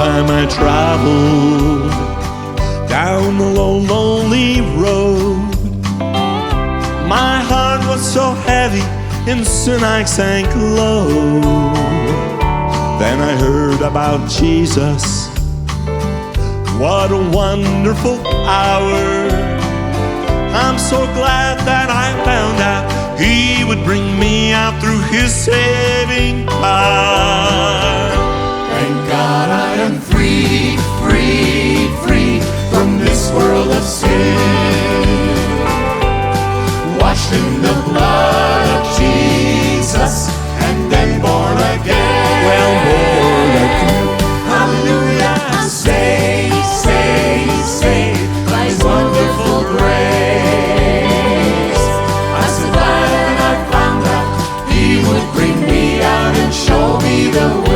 I traveled down the lone, lonely road. My heart was so heavy, and soon I sank low. Then I heard about Jesus. What a wonderful hour! I'm so glad that I found out He would bring me out through His saving power. Blood of Jesus and then born again. Well, born again. Hallelujah. Saved, saved by His wonderful grace. So glad when I found out He would bring me out and show me the way.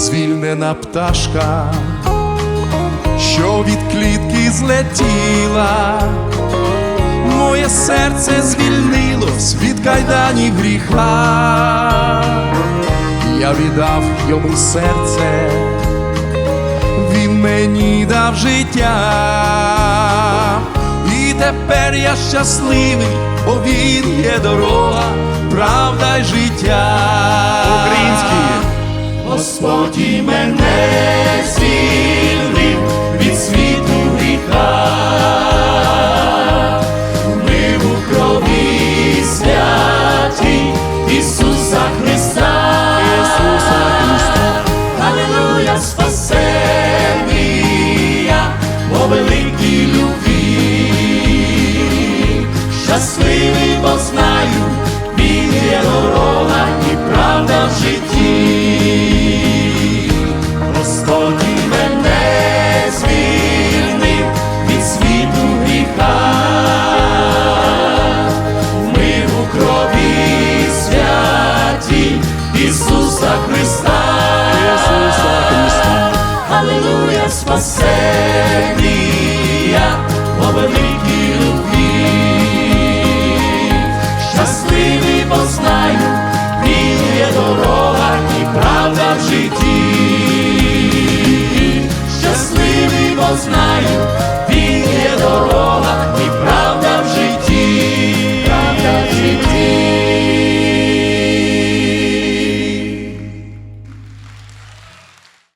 Звільнена пташка, що від клітки злетіла, моє серце звільнилось від кайданів гріха, я віддав йому серце, він мені дав життя, і тепер я щасливий, бо він є дорога, правда й життя. Господі мене звільнив від світу гріха. Ми в Україні house now.